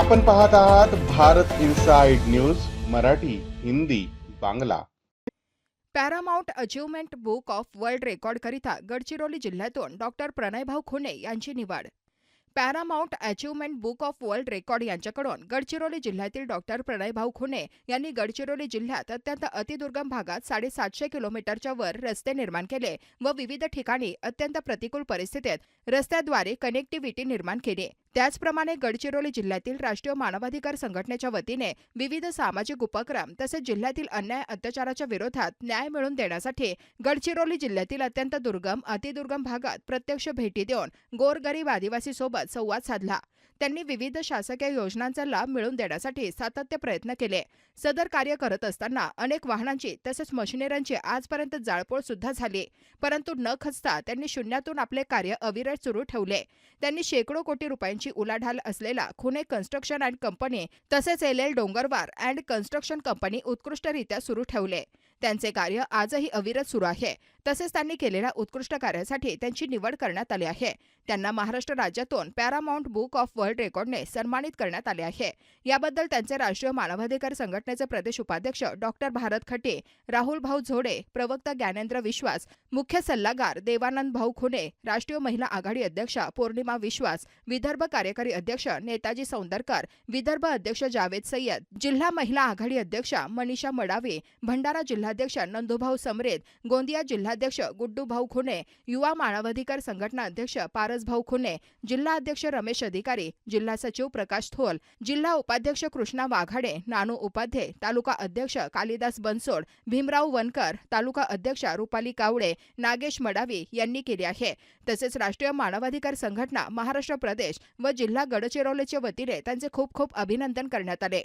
आपण पाहत आहात Bharat inside news Marathi Hindi Bangla. Paramount achievement book of world रेकॉर्डकरिता Gadchiroli जिल्ह्यातून डॉक्टर प्रणयभाऊ खुने यांची निवड. Paramount achievement book of world record यांच्याकडून गडचिरोली जिल्ह्यातील डॉक्टर प्रणयभाऊ खुने यांनी गडचिरोली जिल्ह्यात अत्यंत अतिदुर्गम भागात साडेसातशे किलोमीटरच्या वर रस्ते निर्माण केले व विविध ठिकाणी अत्यंत प्रतिकूल परिस्थितीत रस्त्याद्वारे कनेक्टिव्हिटी निर्माण केली. त्याचप्रमाणे गडचिरोली जिल्ह्यातील राष्ट्रीय मानवाधिकार संघटनेच्या वतीने विविध सामाजिक उपक्रम तसेच जिल्ह्यातील अन्याय अत्याचाराच्या विरोधात न्याय मिळवून देण्यासाठी गडचिरोली जिल्ह्यातील अत्यंत दुर्गम अतिदुर्गम भागात प्रत्यक्ष भेटी देऊन गोरगरीब आदिवासी सोबत संवाद साधला. त्यांनी विविध शासकीय योजनांचा लाभ मिळवून देण्यासाठी सातत्य प्रयत्न केले. सदर कार्य करत असताना अनेक वाहनांची तसेच मशिनऱ्यांची आजपर्यंत जाळपोळ सुद्धा झाली. परंतु न खचता त्यांनी शून्यातून आपले कार्य अविरत सुरू ठेवले. त्यांनी शेकडो कोटी रुपयांची उलाढाल असलेला खुने कन्स्ट्रक्शन अँड कंपनी तसेच L L Dongarwar and construction company उत्कृष्टरित्या सुरू ठेवले. त्यांचे कार्य आजही अविरत सुरू आहे. तसेच त्यांनी केलेल्या उत्कृष्ट कार्यासाठी त्यांची निवड करण्यात आली आहे. त्यांना महाराष्ट्र राज्यातून पॅरामाऊंट बुक ऑफ वर्ल्ड रेकॉर्डने सन्मानित करण्यात आले आहे. याबद्दल त्यांचे राष्ट्रीय मानवाधिकार संघटनेचे प्रदेश उपाध्यक्ष डॉक्टर भारत खटे राहुल भाऊ झोडे प्रवक्ता ज्ञानेंद्र विश्वास मुख्य सल्लागार देवानंद भाऊ खुने राष्ट्रीय महिला आघाडी अध्यक्षा पौर्णिमा विश्वास विदर्भ कार्यकारी अध्यक्ष नेताजी सौंदरकर विदर्भ अध्यक्ष जावेद सय्यद जिल्हा महिला आघाडी अध्यक्षा मनीषा मडावे भंडारा जिल्हा जिल्हाध्यक्ष नंदुभाऊ समरेत गोंदिया जिल्हाध्यक्ष गुड्डू भाऊ खुने युवा मानवाधिकार संघटना अध्यक्ष पारसभाऊ खुने जिल्हा अध्यक्ष रमेश अधिकारी जिल्हा सचिव प्रकाश थोल जिल्हा उपाध्यक्ष कृष्णा वाघाडे नानू उपाध्ये तालुका अध्यक्ष कालिदास बनसोड भीमराव वनकर तालुका अध्यक्ष रुपाली कावडे नागेश मडावी यांनी केली आहे. तसेच राष्ट्रीय मानवाधिकार संघटना महाराष्ट्र प्रदेश व जिल्हा गडचिरोलीच्या वतीने त्यांचे खूप खूप अभिनंदन करण्यात आले.